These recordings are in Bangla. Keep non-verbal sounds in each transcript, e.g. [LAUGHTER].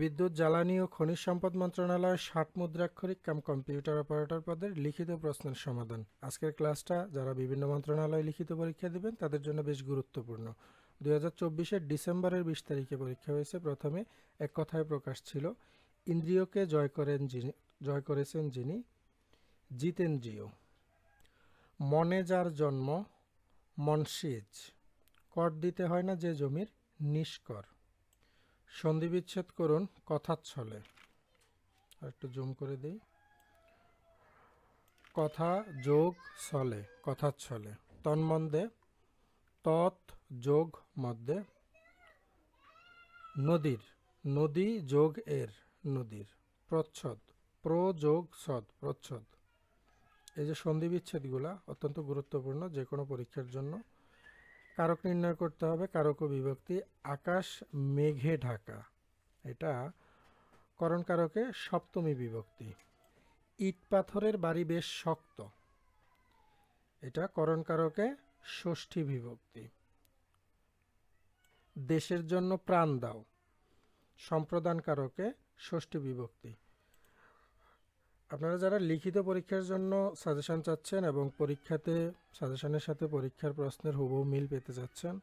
বিদ্যুৎ, জ্বালানি ও খনিজ সম্পদ মন্ত্রণালয়ের ষাট মুদ্রাক্ষরিক কাম কম্পিউটার অপারেটর পদের লিখিত প্রশ্নের সমাধান। আজকের ক্লাসটা যারা বিভিন্ন মন্ত্রণালয়ে লিখিত পরীক্ষা দেবেন, তাদের জন্য বেশ গুরুত্বপূর্ণ। দুই হাজার চব্বিশের ডিসেম্বরের বিশ তারিখে পরীক্ষা হয়েছে। প্রথমে এক কথায় প্রকাশ ছিল, ইন্দ্রিয়কে জয় করেন যিনি, জয় করেছেন যিনি জিতেন জিও মনে যার জন্ম মনসিজ কর দিতে হয় না যে জমির, নিষ্কর। সন্ধি বিচ্ছেদ করুন কথার ছলে। একটু জুম করে দিই। কথা, যোগ, ছলে কথার ছলে। তন্মন্দে তৎ, যোগ, মধ্যে। নদীর, নদী, যোগ, এর, নদীর। প্রচ্ছদ, প্র, যোগ সদ প্রচ্ছদ। এই যে সন্ধি বিচ্ছেদগুলা অত্যন্ত গুরুত্বপূর্ণ যে কোনো পরীক্ষার জন্য। কারক নির্ণয় করতে হবে, কারক বিভক্তি আকাশ, মেঘে ঢাকা। এটা করণ কারকে সপ্তমী বিভক্তি। ইট পাথরের বাড়ি বেশ শক্ত। এটা করণ কারকে ষষ্ঠী বিভক্তি। দেশের জন্য প্রাণ দাও। সম্প্রদান কারকে ষষ্ঠী বিভক্তি। আপনারা যারা লিখিত পরীক্ষার জন্য সাজেশন চাচ্ছেন এবং পরীক্ষাতে সাজেশনের সাথে পরীক্ষার প্রশ্নের হুবহু মিল পেতে চাচ্ছেন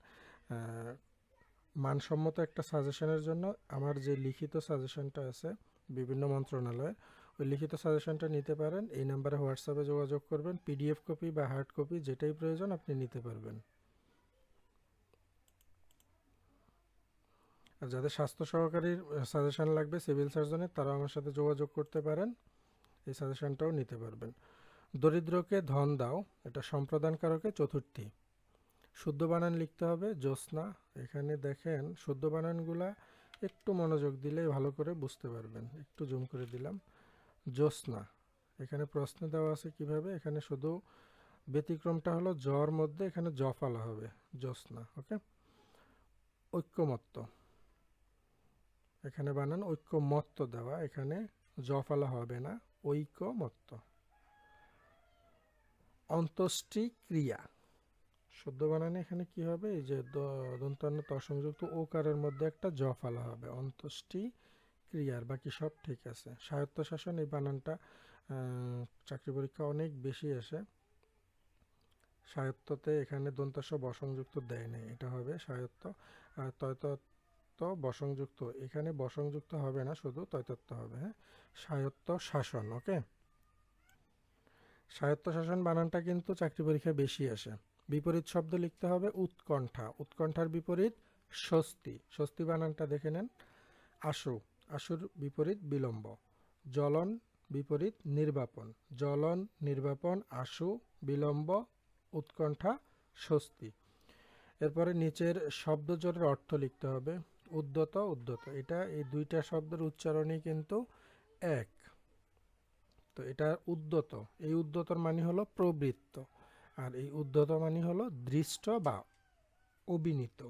মানসম্মত একটা সাজেশনের জন্য আমার যে লিখিত সাজেশনটা আছে বিভিন্ন মন্ত্রণালয়ের ওই লিখিত সাজেশনটা নিতে পারেন। এই নাম্বারে হোয়াটসঅ্যাপে যোগাযোগ করবেন পিডিএফ কপি বা হার্ড কপি যেটাই প্রয়োজন আপনি নিতে পারবেন। আর যাদের স্বাস্থ্য সহকারীর সাজেশন লাগবে সিভিল সার্জনের তারা আমার সাথে যোগাযোগ করতে পারেন। এই সাজেশনটাও নিতে পারবেন। দরিদ্রকে ধন দাও, এটা সম্প্রদানকারকে চতুর্থী। শুদ্ধ বানান লিখতে হবে, জ্যোৎস্না। এখানে দেখেন, শুদ্ধ বানানগুলা একটু মনোযোগ দিলে ভালো করে বুঝতে পারবেন। একটু জুম করে দিলাম। জ্যোৎস্না। এখানে প্রশ্ন দেওয়া আছে কীভাবে? এখানে শুধু ব্যতিক্রমটা হলো জ্বর মধ্যে এখানে জ ফালা হবে, জ্যোৎস্না, ওকে? ঐক্যমত্ত এখানে বানান ঐক্যমত্ত দেওয়া, এখানে জ ফালা হবে না। ঐকমত্ত অন্ত্যেষ্টি ক্রিয়া শুদ্ধ বানানে এখানে কি হবে? এই যে দন্তান্ন ত সংযুক্ত ওকারের মধ্যে একটা জ ফালা হবে অন্ত্যেষ্টি ক্রিয়ার বাকি সব ঠিক আছে। স্বায়ত্তশাসন এই বানানটা চাকরি পরীক্ষা অনেক বেশি আসে। স্বায়ত্ততে এখানে দন্তাস্ব বসংযুক্ত দেয় নেই। এটা হবে স্বায়ত্ত। আর তয়তত্ব বসংযুক্ত। এখানে বসংযুক্ত হবে না, শুধু তয়তত্ব হবে হ্যাঁ? স্বায়ত্ত শাসন, ওকে? স্বায়ত্ত শাসন বানানটা কিন্তু চাকরি পরীক্ষায় বেশি আসে। বিপরীত শব্দ লিখতে হবে উৎকণ্ঠা। উৎকণ্ঠার বিপরীত স্বস্তি। স্বস্তি বানানটা দেখে নেন। আশু। আশুর বিপরীত বিলম্ব। জ্বলন বিপরীত নির্বাপন। জ্বলন, নির্বাপন, আশু, বিলম্ব, উৎকণ্ঠা, স্বস্তি। এরপরে নিচের শব্দজোড়ের অর্থ লিখতে হবে। উদ্যত উদ্যত। এটা এই দুইটা শব্দের উচ্চারণই কিন্তু এক। তো এটা উদ্যত। এই উদ্যতর মানে হলো প্রবৃত্ত। আর এই উদ্যত মানে হলো দৃষ্ট বা অবিনীত।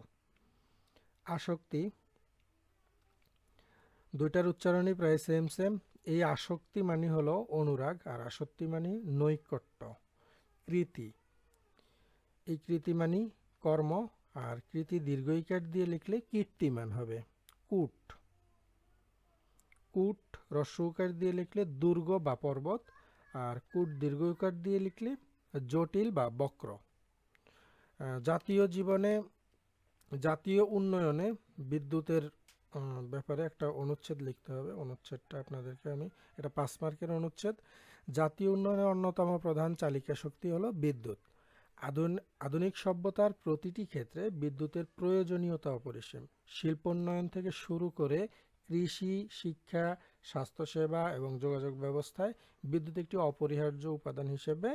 আসক্তি। দুইটার উচ্চারণই প্রায় সেম সেম এই আসক্তি মানে হলো অনুরাগ আর আসক্তি মানে নৈকট্য, কৃতি। এই কৃতি মানে কর্ম আর কৃতি দীর্ঘইকার দিয়ে লিখলে কীর্তিমান হবে। কূট। কূট রস্যকার দিয়ে লিখলে দুর্গ বা পর্বত, আর কূট দীর্ঘইকার দিয়ে লিখলে জটিল বা বক্র। জাতীয় জীবনে, জাতীয় উন্নয়নে বিদ্যুতের ব্যাপারে একটা অনুচ্ছেদ লিখতে হবে। অনুচ্ছেদটা আপনাদেরকে আমি, এটা পাঁচ মার্কের অনুচ্ছেদ। জাতীয় উন্নয়নের অন্যতম প্রধান চালিকা শক্তি হলো বিদ্যুৎ। আধুনিক সভ্যতার প্রতিটি ক্ষেত্রে বিদ্যুতের প্রয়োজনীয়তা অপরিসীম। শিল্পোন্নয়ন থেকে শুরু করে কৃষি, শিক্ষা, স্বাস্থ্যসেবা এবং যোগাযোগ ব্যবস্থায় বিদ্যুৎ একটি অপরিহার্য উপাদান হিসেবে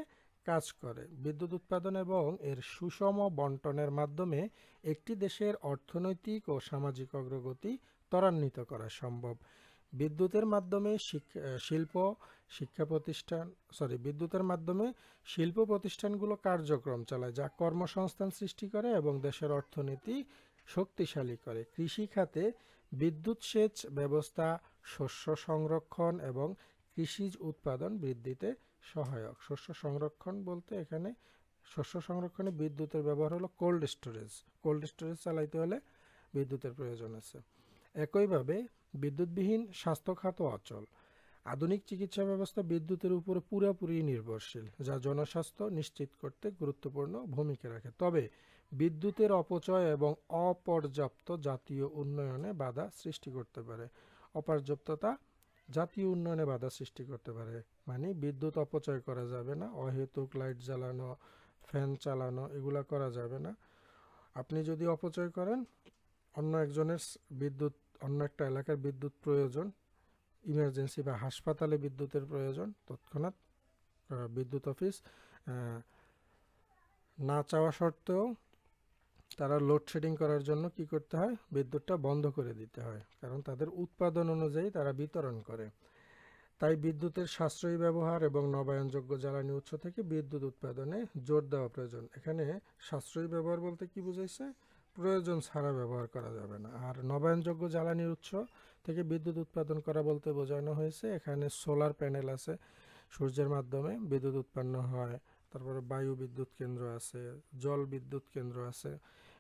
কাজ করে। বিদ্যুৎ উৎপাদন এবং এর সুষম বন্টনের মাধ্যমে একটি দেশের অর্থনৈতিক ও সামাজিক অগ্রগতি ত্বরান্বিত করা সম্ভব। বিদ্যুতের মাধ্যমে শিল্প শিক্ষা প্রতিষ্ঠান সরি বিদ্যুতের মাধ্যমে শিল্প প্রতিষ্ঠানগুলো কার্যক্রম চালায়, যা কর্মসংস্থান সৃষ্টি করে এবং দেশের অর্থনীতি শক্তিশালী করে। কৃষি খাতে বিদ্যুৎ সেচ ব্যবস্থা, শস্য সংরক্ষণ এবং কৃষিজ উৎপাদন বৃদ্ধিতে সহায়ক। শস্য সংরক্ষণ বলতে এখানে, শস্য সংরক্ষণে বিদ্যুতের ব্যবহার হলো কোল্ড স্টোরেজ কোল্ড স্টোরেজ চালাইতে হলে বিদ্যুতের প্রয়োজন আছে। একইভাবে বিদ্যুৎবিহীন স্বাস্থ্য খাত অচল। আধুনিক চিকিৎসা ব্যবস্থা বিদ্যুতের উপর পুরোপুরি নির্ভরশীল, যা জনস্বাস্থ্য নিশ্চিত করতে গুরুত্বপূর্ণ ভূমিকা রাখে। তবে বিদ্যুতের অপচয় এবং অপর্যাপ্ত জাতীয় উন্নয়নে বাধা সৃষ্টি করতে পারে। অপর্যাপ্ততা জাতীয় উন্নয়নে বাধা সৃষ্টি করতে পারে মানে বিদ্যুৎ অপচয় করা যাবে না, অহেতুক লাইট জ্বালানো, ফ্যান চালানো, এগুলা করা যাবে না। আপনি যদি অপচয় করেন, অন্য একজনের বিদ্যুৎ অন্য একটা এলাকার বিদ্যুৎ প্রয়োজন ইমার্জেন্সি বা হাসপাতালে বিদ্যুতের প্রয়োজন, তৎক্ষণাৎ বিদ্যুৎ অফিস না চাওয়া সত্ত্বেও তারা লোডশেডিং করার জন্য কি করতে হয়? বিদ্যুৎটা বন্ধ করে দিতে হয়, কারণ তাদের উৎপাদন অনুযায়ী তারা বিতরণ করে। তাই বিদ্যুতের সাশ্রয়ী ব্যবহার এবং নবায়নযোগ্য জ্বালানি উৎস থেকে বিদ্যুৎ উৎপাদনে জোর দেওয়া প্রয়োজন। এখানে সাশ্রয়ী ব্যবহার বলতে কি বুঝাইছে? প্রয়োজন ছাড়া ব্যবহার করা যাবে না। আর নবায়নযোগ্য জ্বালানির উৎস থেকে বিদ্যুৎ উৎপাদন করা বলতে বোঝানো হয়েছে, এখানে সোলার প্যানেল আছে, সূর্যের মাধ্যমে বিদ্যুৎ উৎপন্ন হয়, তারপরে বায়ু বিদ্যুৎ কেন্দ্র আছে, জল বিদ্যুৎ কেন্দ্র আছে,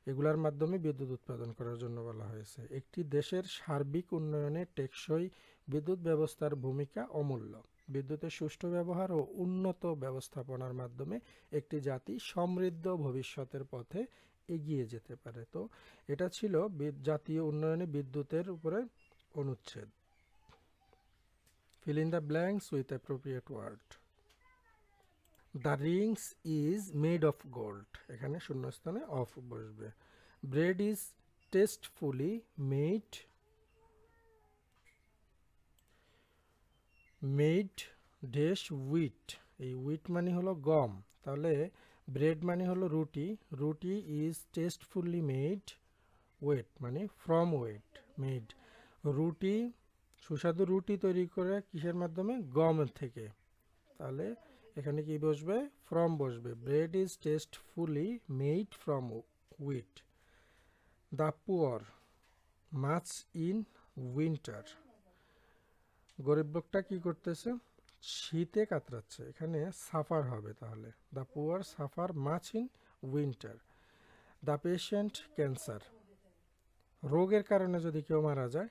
এগুলার মাধ্যমে বিদ্যুৎ উৎপাদন করার জন্য বলা হয়েছে। একটি দেশের সার্বিক উন্নয়নে টেকসই বিদ্যুৎ ব্যবস্থার ভূমিকা অমূল্য। বিদ্যুতের সুষ্ঠু ব্যবহার ও উন্নত ব্যবস্থাপনার মাধ্যমে একটি জাতি সমৃদ্ধ ভবিষ্যতের পথে এগিয়ে যেতে পারে। তো এটা ছিল জাতীয় উন্নয়নে বিদ্যুতের উপরে অনুচ্ছেদ। Fill in the blanks with appropriate word. The rings is made of gold এখানে শূন্যস্থানে অফ বসবে। Bread is tastefully made made dash wheat এই উইট মানে হলো গম। তাহলে ব্রেড মানে হলো রুটি। Roti is tastefully made wheat মানে ফ্রম ওয়েট মেড রুটি, সুস্বাদু রুটি তৈরি করে কিসের মাধ্যমে? গম থেকে। তাহলে এখানে কি বসবে? ফ্রম বসবে। Bread is tastefully made from wheat the poor, much in winter. গরিব লোকটা কী করতেছে? শীতে কাতরাচ্ছে। এখানে সাফার হবে তাহলে। The poor suffer much in winter. The patient cancer. রোগের কারণে যদি কেউ মারা যায়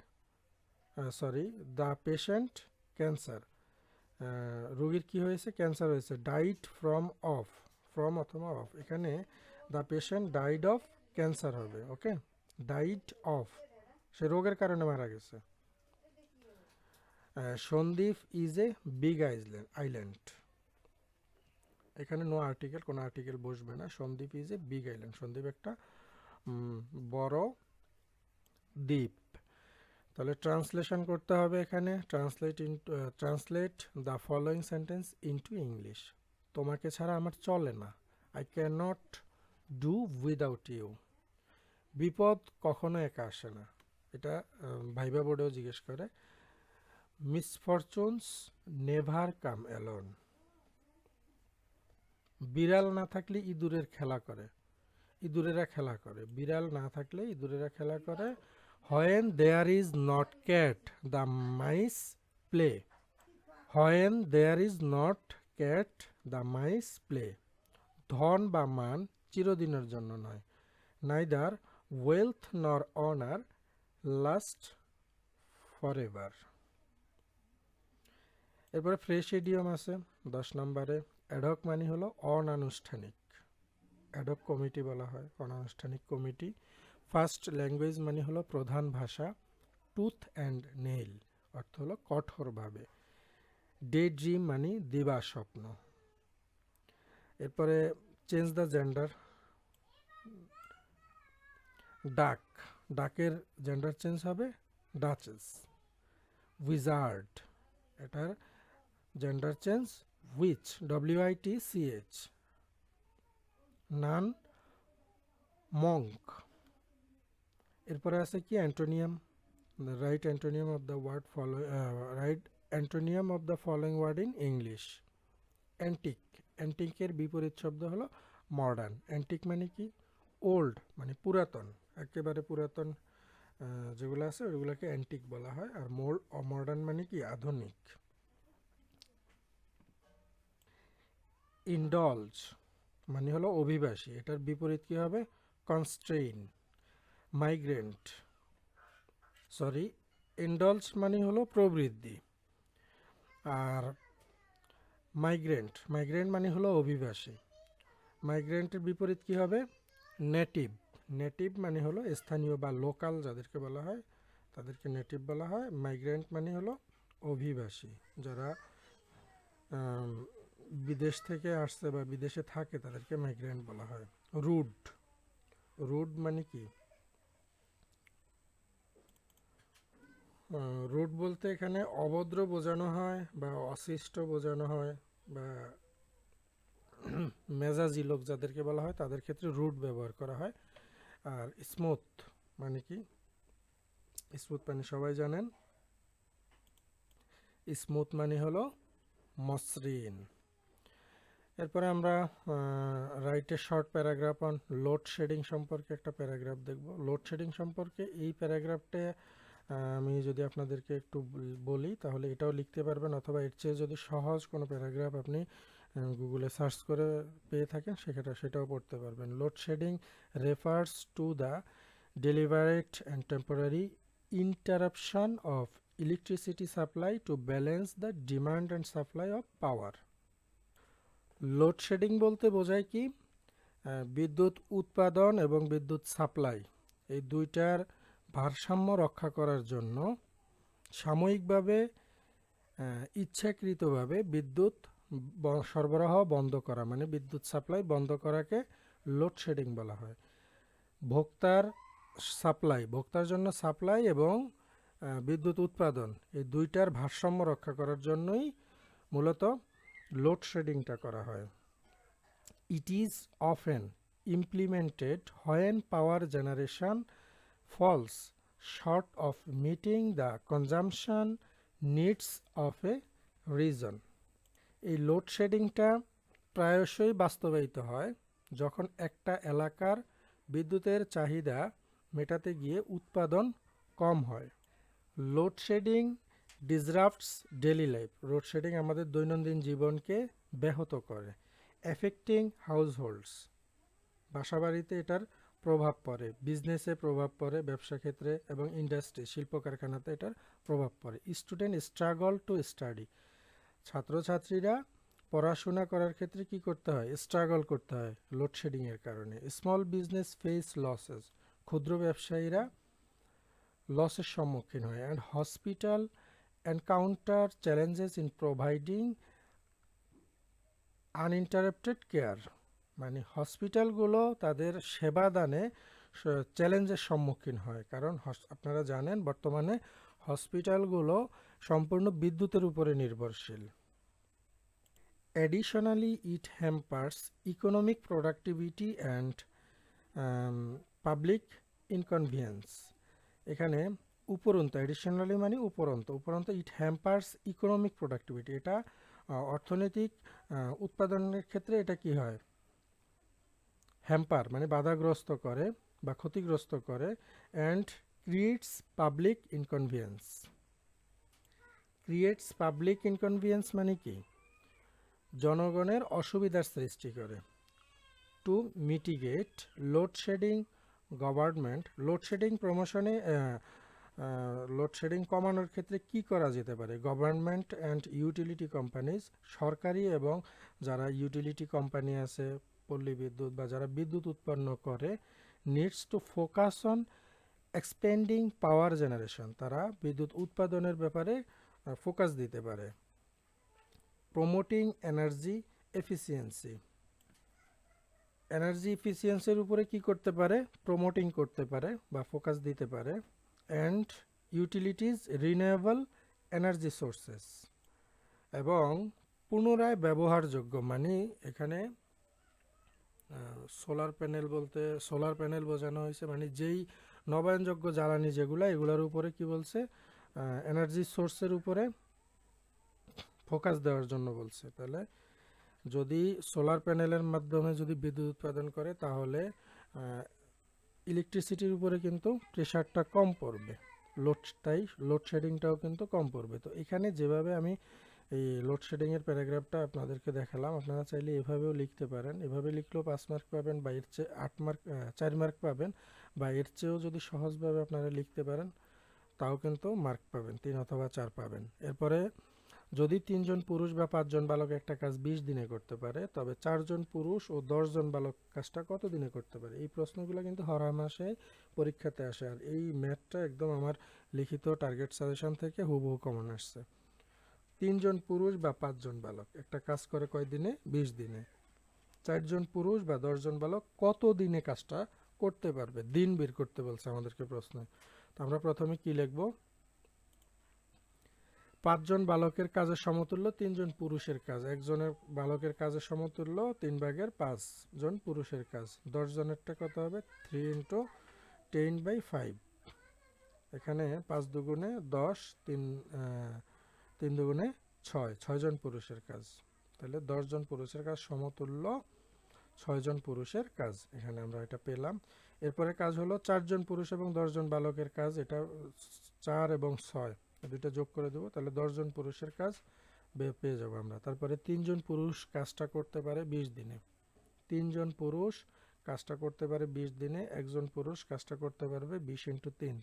সরি দ্য পেশেন্ট ক্যান্সার। রোগীর কি হয়েছে? ক্যান্সার হয়েছে। Died from of. ফ্রম অথবা অফ। এখানে the patient died of cancer হবে, ওকে? Died of. সে রোগের কারণে মারা গেছে। Sandwip is a big island island এখানে নো আর্টিকেল কোনো আর্টিকেল বসবে না। Sandwip is a big island Sandwip একটা বড় দ্বীপ। তাহলে ট্রান্সলেশন করতে হবে এখানে। Translate in translate the following sentence into English তোমাকে ছাড়া আমার চলে না। I can not do without you বিপদ কখনো একা আসে না। এটা ভাইবা বোর্ডেও জিজ্ঞেস করে। Misfortunes never come alone. বিড়াল না থাকলে ইঁদুরের খেলা করে। ইঁদুরেরা খেলা করে। বিড়াল না থাকলে ইঁদুরেরা খেলা করে। When there is not cat, the mice play. When there is not cat, the mice play. ধন বা মান চিরদিনের জন্য নয়। Neither wealth nor honour last for ever এরপরে ফ্রেশ ইডিয়ম আছে, দশ নম্বরে অ্যাডক মানে হলো অনানুষ্ঠানিক। অ্যাডক কমিটি বলা হয়, অনানুষ্ঠানিক কমিটি ফার্স্ট ল্যাঙ্গুয়েজ মানে হলো প্রধান ভাষা টুথ অ্যান্ড নেইল অর্থ হলো কঠোরভাবে। ডে ড্রিম মানে দিবা স্বপ্ন। এরপরে চেঞ্জ দ্য জেন্ডার ডাক, ডাকের জেন্ডার চেঞ্জ হবে ডাচেস উইজার্ড এটার I T C H nun monk এরপরে আছে কি, antonym? Right antonym of the word follow right antonym of the following word in English antique অ্যান্টিকের বিপরীত শব্দ হলো মডার্ন অ্যান্টিক মানে কি? ওল্ড মানে পুরাতন। একেবারে পুরাতন যেগুলো আছে, ওইগুলোকে অ্যান্টিক বলা হয়। আর মোর মডার্ন মানে কি? আধুনিক। ইন্ডলজ মানে হলো অভিবাসী। এটার বিপরীত কি হবে? কনস্ট্রেইন মাইগ্রেন্ট সরি ইন্ডলস মানে হলো প্রবৃদ্ধি। আর মাইগ্রেন্ট মাইগ্রেন্ট মানে হলো অভিবাসী। মাইগ্রেন্টের বিপরীত কি হবে? নেটিভ নেটিভ মানে হলো স্থানীয় বা লোকাল যাদেরকে বলা হয়, তাদেরকে নেটিভ বলা হয়। মাইগ্রেন্ট মানে হলো অভিবাসী, যারা বিদেশ থেকে আসছে বা বিদেশে থাকে তাদেরকে মাইগ্রেন্ট বলা হয়। রুড রুড মানে কি? রুট বলতে এখানে অভদ্র বোঝানো হয় বা অশিষ্ট বোঝানো হয় বা [CLEARS THROAT] মেজাজি লোক যাদেরকে বলা হয় তাদের ক্ষেত্রে রুট ব্যবহার করা হয়। আর স্মুথ মানে কি? স্মুথ মানে সবাই জানেন। স্মুথ মানে হলো মসৃণ। এরপরে আমরা রাইটের short paragraph on load shedding সম্পর্কে একটা প্যারাগ্রাফ দেখব। লোড শেডিং সম্পর্কে এই প্যারাগ্রাফটা আমি যদি আপনাদেরকে একটু বলি, তাহলে এটাও লিখতে পারবেন, অথবা এর চেয়ে যদি সহজ কোনো প্যারাগ্রাফ আপনি গুগলে সার্চ করে পেয়ে থাকেন সেক্ষেত্রে সেটাও পড়তে পারবেন। Load shedding refers to the deliberate and temporary interruption of electricity supply to balance the demand and supply of power load shedding বলতে বোঝায় কি? বিদ্যুৎ উৎপাদন এবং বিদ্যুৎ সাপ্লাই। এই দুইটার ভারসাম্য রক্ষা করার জন্য সাময়িকভাবে ইচ্ছাকৃতভাবে বিদ্যুৎ সরবরাহ বন্ধ করা মানে বিদ্যুৎ সাপ্লাই বন্ধ করাকে লোডশেডিং বলা হয়। ভোক্তার সাপ্লাই, ভোক্তার জন্য সাপ্লাই এবং বিদ্যুৎ উৎপাদন, এই দুইটার ভারসাম্য রক্ষা করার জন্যই মূলত লোডশেডিংটা করা হয়। It is often implemented when power generation falls short of meeting the consumption needs of a region এই লোডশেডিংটা প্রায়শই বাস্তবায়িত হয় যখন একটা এলাকার বিদ্যুতের চাহিদা মেটাতে গিয়ে উৎপাদন কম হয়। Load shedding disrupts daily life load shedding আমাদের দৈনন্দিন জীবনকে ব্যাহত করে এফেক্টিং হাউসহোল্ডস বাসাবাড়িতে এটার প্রভাব পড়ে বিজনেসে প্রভাব পড়ে, ব্যবসা ক্ষেত্রে এবং ইন্ডাস্ট্রি শিল্প কারখানাতে এটার প্রভাব পড়ে। স্টুডেন্ট স্ট্রাগল টু স্টাডি ছাত্রছাত্রীরা পড়াশোনা করার ক্ষেত্রে কি করতে হয়? স্ট্রাগল করতে হয় লোডশেডিংয়ের কারণে। স্মল বিজনেস ফেস লসেস ক্ষুদ্র ব্যবসায়ীরা লসের সম্মুখীন হয়। And hospital encounter challenges in providing uninterrupted care মানে হসপিটালগুলো তাদের সেবাদানে চ্যালেঞ্জের সম্মুখীন হয়। কারণ আপনারা জানেন বর্তমানে হসপিটালগুলো সম্পূর্ণ বিদ্যুতের উপরে নির্ভরশীল। Additionally, it hampers economic productivity and public inconvenience এখানে উপরন্ত অ্যাডিশনালি মানে উপরন্ত উপরন্ত ইট হ্যাম্পার্স ইকোনমিক প্রোডাক্টিভিটি এটা অর্থনৈতিক উৎপাদনের ক্ষেত্রে এটা কি হয়? হ্যাম্পার মানে বাধাগ্রস্ত করে বা ক্ষতিগ্রস্ত করে and creates public inconvenience creates public inconvenience মানে কি? জনগণের অসুবিধার সৃষ্টি করে। To mitigate load shedding government load shedding প্রমোশনে লোডশেডিং কমানোর ক্ষেত্রে কি করা যেতে পারে? গভর্নমেন্ট অ্যান্ড ইউটিলিটি কোম্পানিজ সরকারি এবং যারা ইউটিলিটি কোম্পানি আছে, পল্লী বিদ্যুৎ বা যারা বিদ্যুৎ উৎপন্ন করে needs to focus on expending power generation তারা বিদ্যুৎ উৎপাদনের ব্যাপারে ফোকাস দিতে পারে। প্রমোটিং এনার্জি এফিসিয়েন্সি এনার্জি এফিসিয়েন্সির উপরে কি করতে পারে? প্রমোটিং করতে পারে বা ফোকাস দিতে পারে। And utilities renewable energy sources এবং পুনরায় ব্যবহারযোগ্য মানে এখানে সোলার প্যানেল বলতে, সোলার প্যানেল বোঝানো হয়েছে মানে যেই নবায়নযোগ্য জ্বালানি যেগুলো, এগুলোর উপরে কি বলছে এনার্জি সোর্সের উপরে ফোকাস দেওয়ার জন্য বলছে। তাহলে যদি সোলার প্যানেলের মাধ্যমে যদি বিদ্যুৎ উৎপাদন করে, তাহলে ইলেকট্রিসিটির উপরে কিন্তু প্রেশারটা কম পড়বে। লোড তাই লোডশেডিংটাও কিন্তু কম পড়বে। তো এখানে যেভাবে আমি এই লোডশেডিংয়ের প্যারাগ্রাফটা আপনাদেরকে দেখালাম, আপনারা চাইলে এভাবেও লিখতে পারেন। এভাবে লিখলেও পাঁচ মার্ক পাবেন বা এর চেয়ে আট মার্ক চার মার্ক পাবেন বা এর চেয়েও যদি সহজভাবে আপনারা লিখতে পারেন, তাও কিন্তু মার্ক পাবেন, তিন অথবা চার পাবেন। এরপরে যদি তিনজন পুরুষ বা পাঁচজন বালক একটা কাজ বিশ দিনে করতে পারে, তবে চারজন পুরুষ ও দশজন বালক কাজটা কত দিনে করতে পারে? এই প্রশ্নগুলো কিন্তু হরা মাসে পরীক্ষাতে আসে আর এই ম্যাথটা একদম আমার লিখিত টার্গেট সাজেশন থেকে হুবহু কমন আসছে। তিনজন পুরুষ বা পাঁচজন বালক একটা কাজ করে কয় দিনে? বিশ দিনে। চারজন পুরুষ বা দশজন বালক কত দিনে কাজটা করতে পারবে? দিন বের করতে বলছে আমাদেরকে প্রশ্নে। তো আমরা প্রথমে কি লিখব? পাঁচজন বালকের কাজের সমতুল্য, তিনজন পুরুষের কাজ। একজনের বালকের কাজের সমতুল্য, তিন ভাগের পাঁচ জন পুরুষের কাজ। দশ জনেরটা কত হবে? Three into ten by five এখানে পাঁচ দুগুণে দশ, তিন তিন দুগুণে ছয়। ছয়জন পুরুষের কাজ। তাহলে দশজন পুরুষের কাজ সমতুল্য, ছয়জন পুরুষের কাজ। এখানে আমরা এটা পেলাম। এরপরে কাজ হলো চারজন পুরুষ এবং দশজন বালকের কাজ। এটা চার এবং ছয়। দুইটা যোগ করে দেবো, তাহলে দশজন পুরুষের কাজ পেয়ে যাব আমরা। তারপরে তিনজন পুরুষ কাজটা করতে পারে বিশ দিনে। তিনজন পুরুষ কাজটা করতে পারে বিশ দিনে একজন পুরুষ কাজটা করতে পারবে বিশ ইন্টু তিন।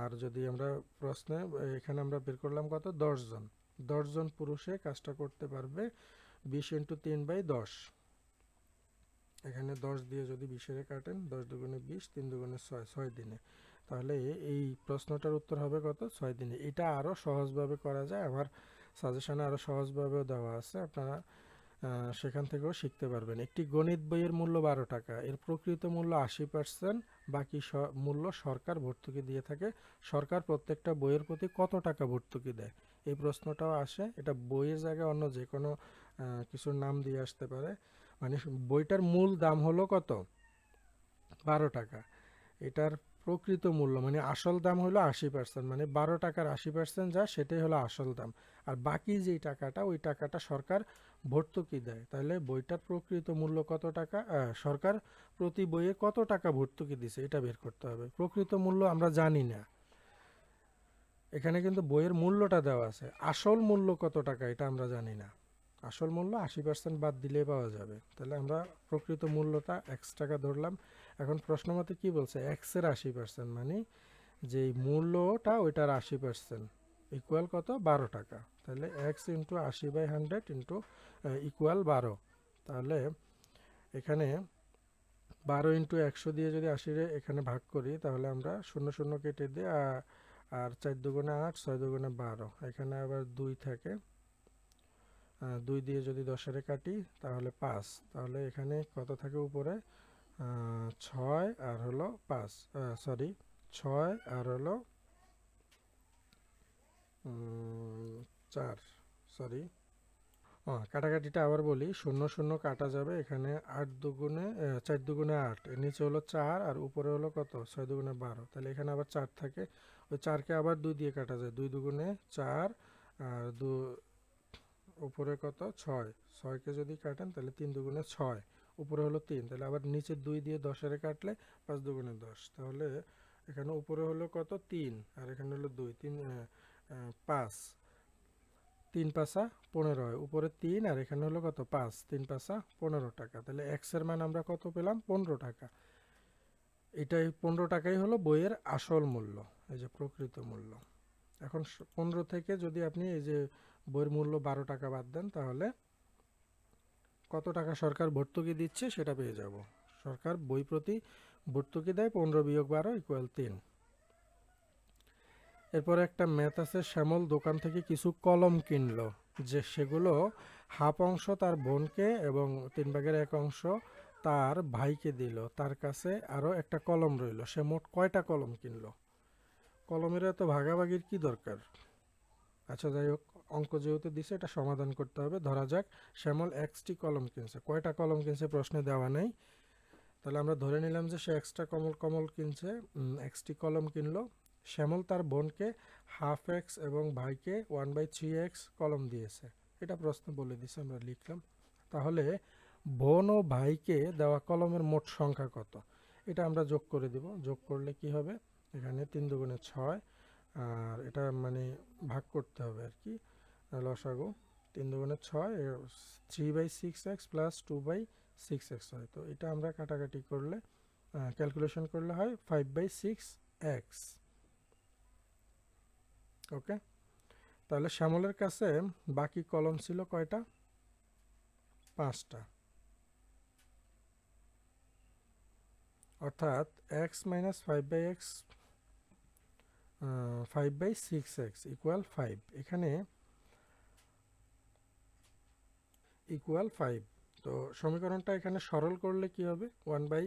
আর যদি আমরা প্রশ্নে, এখানে আমরা বের করলাম কত? দশজন দশজন পুরুষে কাজটা করতে পারবে বিশ ইন্টু তিন বাই দশ। এখানে দশ দিয়ে যদি বিশের কাটেন, দশ দুগুণে বিশ, তিন দুগুণে ছয় ছয় দিনে। তাহলে এই প্রশ্নটার উত্তর হবে কত? ছয় দিনে। এটা আরও সহজভাবে করা যায়। আমার সাজেশনে আরও সহজভাবেও দেওয়া আছে। আপনারা সেখান থেকেও শিখতে পারবেন। একটি গণিত বইয়ের মূল্য বারো টাকা। এর প্রকৃত মূল্য আশি পার্সেন্ট বাকি মূল্য সরকার ভর্তুকি দিয়ে থাকে। সরকার প্রত্যেকটা বইয়ের প্রতি কত টাকা ভর্তুকি দেয়? এই প্রশ্নটাও আসে। এটা বইয়ের জায়গায় অন্য যে কোনো কিছুর নাম দিয়ে আসতে পারে। মানে বইটার মূল দাম হলো কত? বারো টাকা। এটার প্রকৃত মূল্য মানে আসল দাম হলো আশি পার্সেন্ট মানে বারো টাকার আশি পার্সেন্ট যা, সেটাই হলো আসল দাম। আর বাকি যেই টাকাটা, ওই টাকাটা সরকার ভর্তুকি দেয়। তাহলে বইটার প্রকৃত মূল্য কত টাকা? সরকার প্রতি বইয়ে কত টাকা ভর্তুকি দিছে, এটা বের করতে হবে। প্রকৃত মূল্য আমরা জানি না। এখানে কিন্তু বইয়ের মূল্যটা দেওয়া আছে। আসল মূল্য কত টাকা, এটা আমরা জানি না। আসল মূল্য আশি পার্সেন্ট বাদ দিলে পাওয়া যাবে। তাহলে আমরা প্রকৃত মূল্যটা এক্স টাকা ধরলাম। এখন প্রশ্ন মতে কি বলছে? এক্সের আশি পার্সেন্ট মানে যেই মূল্যটা ওইটার আশি পার্সেন্ট ইকুয়াল কত? বারো টাকা। তাহলে এক্স ইন্টু আশি বাই হান্ড্রেড ইন্টু ইকুয়াল বারো। তাহলে এখানে বারো ইন্টু একশো দিয়ে যদি আশিরে এখানে ভাগ করি, তাহলে আমরা শূন্য শূন্য কেটে দিই আর- চার দুগুণে আট, ছয় দুগুণে বারো। এখানে আবার দুই থাকে। দুই দিয়ে যদি দশেরে কাটি, তাহলে পাঁচ। তাহলে এখানে কত থাকে উপরে? ছয় আর হলো পাঁচ। সরি ছয় আর হলো চার। সরি কাটাকাটিটা আবার বলি, শূন্য শূন্য কাটা যাবে এখানে আট দুগুণে চার দুগুণে আট। নিচে হলো চার আর উপরে হলো কত? ছয় দুগুণে বারো। তাহলে এখানে আবার চার থাকে। ওই চারকে আবার দুই দিয়ে কাটা যায়। দুই দুগুণে চার আর দু, উপরে কত? ছয়। ছয়কে যদি কাটেন তাহলে তিন দুগুণে ছয়। উপরে হলো তিন, তাহলে আবার নিচে দুই দিয়ে দশের কাটলে পাঁচ দুগুণে দশ। তাহলে এখানে উপরে হলো কত? তিন, আর এখানে হলো দুই, তিন পাঁচ। তিন পাঁচা পনেরো হয়, উপরে তিন, আর এখানে হলো কত? পাঁচ, তিন পাঁচা পনেরো টাকা। তাহলে এক্সের মান আমরা কত পেলাম? পনেরো টাকা। এটাই পনেরো টাকাই হলো বইয়ের আসল মূল্য, এই যে প্রকৃত মূল্য। এখন পনেরো থেকে যদি আপনি এই যে বইয়ের মূল্য বারো টাকা বাদ দেন, তাহলে কত টাকা সরকার ভর্তুকি দিচ্ছে সেটা পেয়ে যাব। সরকার বই প্রতি ভর্তুকি দেয় পনেরো বিয়োগ বারো ইকুয়াল তিন। এরপর একটা ম্যাথ আছে, শ্যামল দোকান থেকে কিছু কলম কিনলো, যে সেগুলো হাফ অংশ তার বোনকে এবং তিন ভাগের এক অংশ তার ভাইকে দিল। তার কাছে আরও একটা কলম রইল, সে মোট কয়টা কলম কিনলো? কলমের এত ভাগাভাগির কি দরকার? আচ্ছা যাই হোক। অঙ্ক যেহেতু দিছে, এটা সমাধান করতে হবে। ধরা যাক, শ্যামল এক্সটি কলম কিনছে। কয়টা কলম কিনছে প্রশ্নে দেওয়া নেই। তাহলে আমরা ধরে নিলাম যে সে এক্সট্রা কমল কমল কিনছে এক্সটি কলম কিনলো। শ্যামল তার বোনকে হাফ এক্স এবং ভাইকে ওয়ান বাই থ্রি এক্স কলম দিয়েছে। এটা প্রশ্ন বলে দিছে, আমরা লিখলাম। তাহলে বোন ও ভাইকে দেওয়া কলমের মোট সংখ্যা কত? এটা আমরা যোগ করে দিব। যোগ করলে কি হবে? এখানে তিন দুগুণে ছয়, আর এটা মানে ভাগ করতে হবে আর কি। লসাগু, তিন দুগুণে ছয় three by six x plus two by six x হয়। তো এটা আমরা কাটাকাটি করলে ক্যালকুলেশন করলে হয় five by six x okay তাহলে শ্যামলের কাছে বাকি কলম ছিল কয়টা? পাঁচটা। অর্থাৎ x minus five by x five by six x equal five এখানে ইকুয়াল ফাইভ তো সমীকরণটা এখানে সরল করলে কি হবে? One by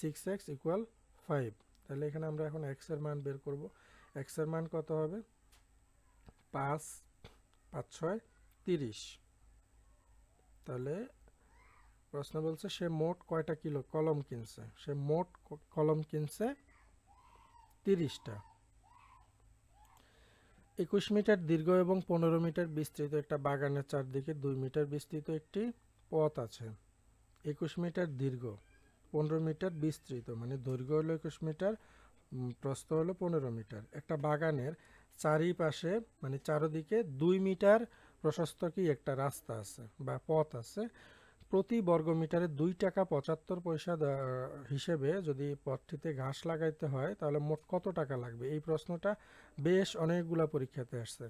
six x equal five তাহলে এখানে আমরা এখন এক্সের মান বের করব। এক্সের মান কত হবে? পাঁচ পাঁচ, ছয়, তিরিশ। তাহলে প্রশ্ন বলছে, সে মোট কয়টা কিলো? কলম কিনছে। সে মোট কলম কিনছে তিরিশটা। একুশ মিটার দীর্ঘ এবং পনেরো মিটার বিস্তৃত একটা বাগানের চারদিকে দুই মিটার বিস্তৃত একটি পথ আছে। একুশ মিটার দীর্ঘ, পনেরো মিটার বিস্তৃত মানে দৈর্ঘ্য হলো একুশ মিটার প্রস্থ হলো পনেরো মিটার। একটা বাগানের চারিপাশে মানে চারদিকে দুই মিটার প্রশস্ত কি একটা রাস্তা আছে বা পথ আছে। প্রতি বর্গ মিটারে দুই টাকা পঁচাত্তর পয়সা হিসেবে যদি পথটিতে ঘাস লাগাইতে হয়, তাহলে মোট কত টাকা লাগবে? এই প্রশ্নটা বেশ অনেকগুলা পরীক্ষাতে আসছে।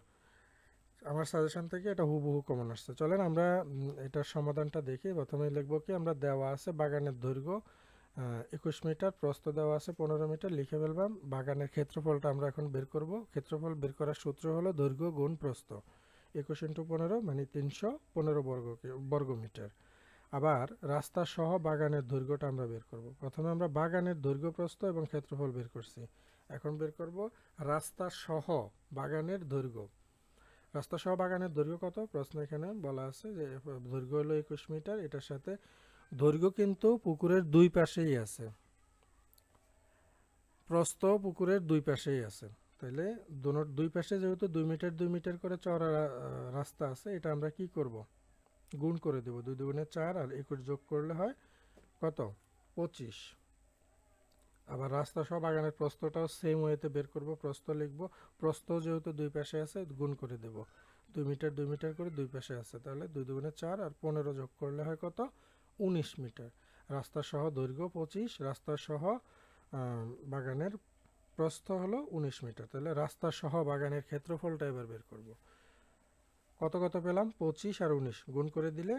আমার সাজেশন থেকে এটা হুবহু কমন আসছে। চলেন আমরা এটার সমাধানটা দেখি। প্রথমে লিখব কি, আমরা দেওয়া আছে বাগানের দৈর্ঘ্য একুশ মিটার, প্রস্থ দেওয়া আছে পনেরো মিটার, লিখে ফেলবাম। বাগানের ক্ষেত্রফলটা আমরা এখন বের করব। ক্ষেত্রফল বের করার সূত্র হলো দৈর্ঘ্য গুণ প্রস্থ। একুশ ইন্টু পনেরো মানে তিনশো পনেরো বর্গ কি- বর্গ মিটার আবার রাস্তা সহ বাগানের দৈর্ঘ্যটা আমরা বের করব। প্রথমে আমরা বাগানের দৈর্ঘ্য প্রস্থ এবং ক্ষেত্রফল বের করছি। এখন বের করব রাস্তা সহ বাগানের দৈর্ঘ্য। রাস্তা সহ বাগানের দৈর্ঘ্য কত? প্রশ্ন এখানে বলা আছে যে দৈর্ঘ্য হলো একুশ মিটার, এটার সাথে দৈর্ঘ্য কিন্তু পুকুরের দুই পাশেই আছে। প্রস্থ পুকুরের দুই পাশেই আছে। তাহলে দোনোর দুই পাশে যেহেতু দুই মিটার দুই মিটার করে চড়া রাস্তা আছে, এটা আমরা কি করব? গুণ করে দেব। দুই দুগুণে চার আর একুশ যোগ করলে হয় কত? পঁচিশ। আবার রাস্তা সহ বাগানের প্রস্থটাও সেম ওয়েতে বের করব। প্রস্থ লিখব। প্রস্ত যেহেতু দুই পাশে আছে, গুণ করে দেব। দুই মিটার দুই মিটার করে দুই পাশে আছে। তাহলে দুই দুগুণে চার আর পনেরো যোগ করলে হয় কত? উনিশ মিটার। রাস্তা সহ দৈর্ঘ্য পঁচিশ, রাস্তা সহ বাগানের প্রস্থ হলো উনিশ মিটার। তাহলে রাস্তা সহ বাগানের ক্ষেত্রফলটা এবার বের করব। কত কত পেলাম? পঁচিশ আর উনিশ। গুণ করে দিলে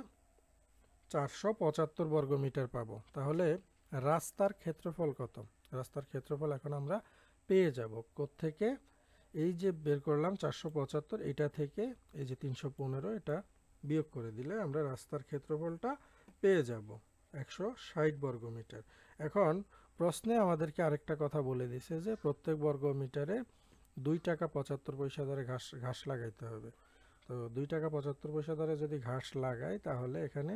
চারশো পঁচাত্তর বর্গ মিটার পাবো। তাহলে রাস্তার ক্ষেত্রফল কত? রাস্তার ক্ষেত্রফল এখন আমরা পেয়ে যাব। থেকে এই যে বের করলাম চারশো পঁচাত্তর, এটা থেকে এই যে তিনশো পনেরো, এটা বিয়োগ করে দিলে আমরা রাস্তার ক্ষেত্রফলটা পেয়ে যাব একশো ষাট বর্গ মিটার। এখন প্রশ্নে আমাদেরকে আরেকটা কথা বলে দিছে যে প্রত্যেক বর্গ মিটারে দুই টাকা পঁচাত্তর পয়সা দরে ঘাস ঘাস লাগাইতে হবে। তো দুই টাকা পঁচাত্তর পয়সা দরে যদি ঘাস লাগাই, তাহলে এখানে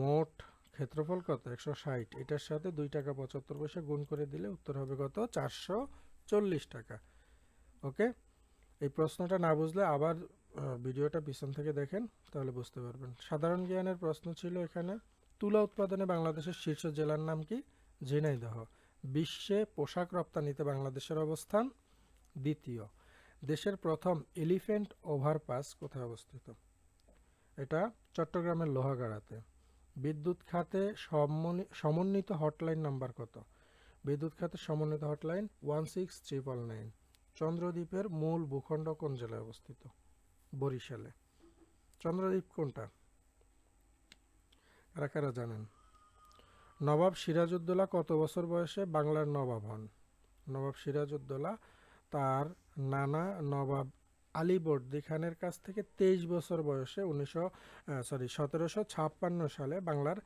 মোট ক্ষেত্রফল কত? একশো ষাট। এটার সাথে দুই টাকা পঁচাত্তর পয়সা গুণ করে দিলে উত্তর হবে কত? চারশো চল্লিশ টাকা। ওকে? এই প্রশ্নটা না বুঝলে আবার ভিডিওটা পিছন থেকে দেখেন, তাহলে বুঝতে পারবেন। সাধারণ জ্ঞানের প্রশ্ন ছিল এখানে, তুলা উৎপাদনে বাংলাদেশের শীর্ষ জেলার নাম কি? ঝিনাইদহ। বিশ্বে পোশাক রপ্তানিতে বাংলাদেশের অবস্থান দ্বিতীয়। দেশের প্রথম এলিফ্যান্ট ওভারপাস কোথায় অবস্থিত? এটা চট্টগ্রামের লোহাগাড়াতে। বিদ্যুৎ খাতে সমন্বিত হটলাইন নাম্বার কত? বিদ্যুৎ খাতে সমন্বিত hotline one six triple nine. চন্দ্রদ্বীপের মূল ভূখণ্ড কোন জেলায় অবস্থিত? বরিশালে। চন্দ্রদ্বীপ কোনটা? কারা কারা জানেন? নবাব সিরাজউদ্দৌলা কত বছর বয়সে বাংলার নবাব হন নবাব সিরাজউদ্দৌলা তার নানা নবাব আলীবর্দী খানের কাছ থেকে তেইশ বছর বয়সে উনিশশো সরি সতেরোশো ছাপ্পান্ন সালে বাংলার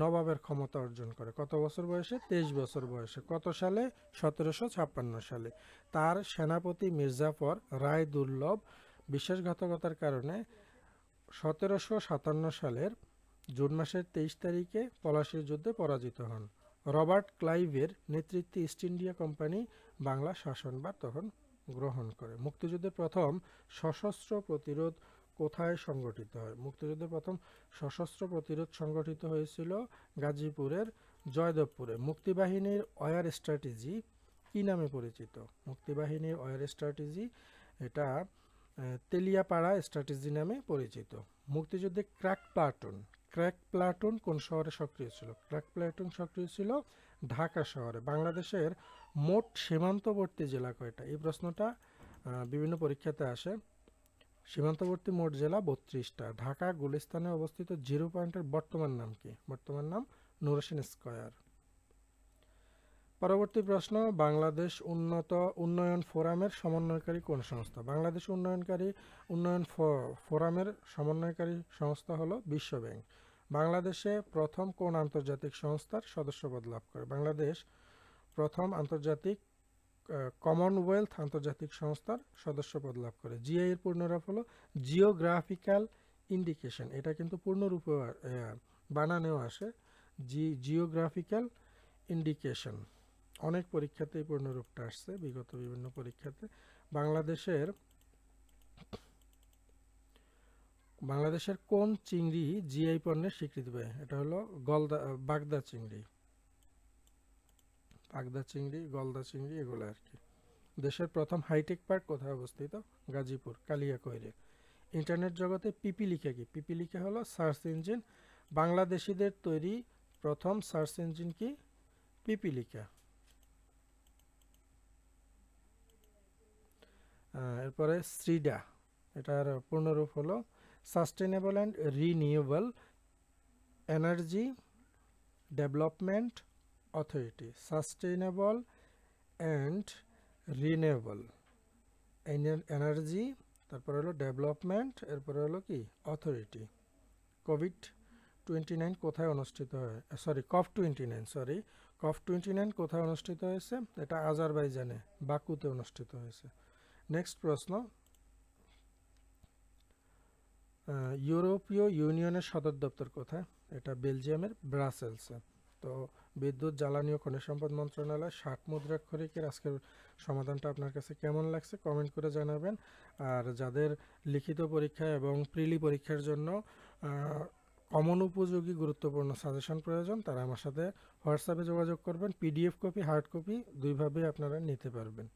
নবাবের ক্ষমতা অর্জন করে। কত বছর বয়সে? তেইশ বছর বয়সে। কত সালে? সতেরোশো ছাপ্পান্ন সালে। তার সেনাপতি মির্জাফর রায় দুর্লভ বিশ্বাসঘাতকতার কারণে সতেরোশো সাতান্ন সালের জুন মাসের তেইশ তারিখে পলাশির যুদ্ধে পরাজিত হন। রবার্ট ক্লাইভের নেতৃত্বে ইস্ট ইন্ডিয়া কোম্পানি বাংলা শাসনভার তখন গ্রহণ করে। মুক্তিযুদ্ধের প্রথম সশস্ত্র প্রতিরোধ কোথায় সংগঠিত হয়? মুক্তিযুদ্ধের প্রথম সশস্ত্র প্রতিরোধ সংগঠিত হয়েছিল গাজীপুরের জয়দেবপুরে। মুক্তিবাহিনীর ওয়ার স্ট্র্যাটেজি কী নামে পরিচিত? মুক্তিবাহিনীর ওয়ার স্ট্র্যাটেজি এটা তেলিয়াপাড়া স্ট্র্যাটেজি নামে পরিচিত। মুক্তিযুদ্ধে ক্র্যাক প্লাটুন। ক্র্যাক প্লাটুন কোন শহরে সক্রিয় ছিল? ক্র্যাক প্লাটুন সক্রিয় ছিল ঢাকা শহরে। বাংলাদেশের মোট সীমান্তবর্তী জেলা কয়টা? এই প্রশ্নটা বিভিন্ন পরীক্ষাতে আসে। সীমান্তবর্তী মোট জেলা বত্রিশটা। ঢাকা গুলিস্তানে অবস্থিত জিরো পয়েন্টের বর্তমান নাম কি? বর্তমান নাম নুরসিন স্কয়ার। পরবর্তী প্রশ্ন, বাংলাদেশ উন্নত উন্নয়ন ফোরামের সমন্বয়কারী কোন সংস্থা? বাংলাদেশ উন্নয়নকারী উন্নয়ন ফোরামের সমন্বয়কারী সংস্থা হলো বিশ্ব ব্যাংক বাংলাদেশে প্রথম কোন আন্তর্জাতিক সংস্থার সদস্যপদ লাভ করে? বাংলাদেশ প্রথম আন্তর্জাতিক কমনওয়েলথ আন্তর্জাতিক সংস্থার সদস্যপদ লাভ করে। জিআই এর পূর্ণরূপ হলো জিওগ্রাফিক্যাল ইন্ডিকেশন এটা কিন্তু পূর্ণরূপে বানানেও আসে। জি জিওগ্রাফিক্যাল ইন্ডিকেশন অনেক পরীক্ষাতে এই পূর্ণরূপটা আসছে, বিগত বিভিন্ন পরীক্ষাতে। বাংলাদেশের বাংলাদেশের কোন চিংড়ি জিআই পণ্যের স্বীকৃতি পায়? এটা হলো গলদা, বাগদা চিংড়ি। বাগদা চিংড়ি, গলদা চিংড়ি, এগুলো আর কি। দেশের প্রথম হাইটেক পার্ক কোথায় অবস্থিত? গাজীপুর কালিয়া কালিয়াকৈরে। ইন্টারনেট জগতে পিপিলিকা কি? পিপিলিকা হলো সার্চ ইঞ্জিন বাংলাদেশিদের তৈরি প্রথম সার্চ ইঞ্জিন কি? পিপিলিকা। এরপরে শ্রীডা এটার পূর্ণরূপ হলো sustainable and renewable energy development authority sustainable and renewable energy তারপরে হলো ডেভেলপমেন্ট এরপরে হলো কি? অথরিটি কোভিড টোয়েন্টি নাইন কোথায় অনুষ্ঠিত হয়? Sorry COP twenty nine sorry COP twenty nine কোথায় অনুষ্ঠিত হয়েছে? এটা আজারবাইজানে, বাকুতে অনুষ্ঠিত হয়েছে। নেক্সট প্রশ্ন। ইউরোপীয় ইউনিয়নের সদর দপ্তর কোথায়? এটা বেলজিয়ামের ব্রাসেলসে। তো বিদ্যুৎ, জ্বালানি ও খনিজ সম্পদ মন্ত্রণালয় ষাট মুদ্রাক্ষরিকের আজকের সমাধানটা আপনার কাছে কেমন লাগছে কমেন্ট করে জানাবেন। আর যাদের লিখিত পরীক্ষা এবং প্রিলি পরীক্ষার জন্য কমন উপযোগী গুরুত্বপূর্ণ সাজেশন প্রয়োজন, তারা আমার সাথে হোয়াটসঅ্যাপে যোগাযোগ করবেন। পিডিএফ কপি, হার্ড কপি, দুইভাবেই আপনারা নিতে পারবেন।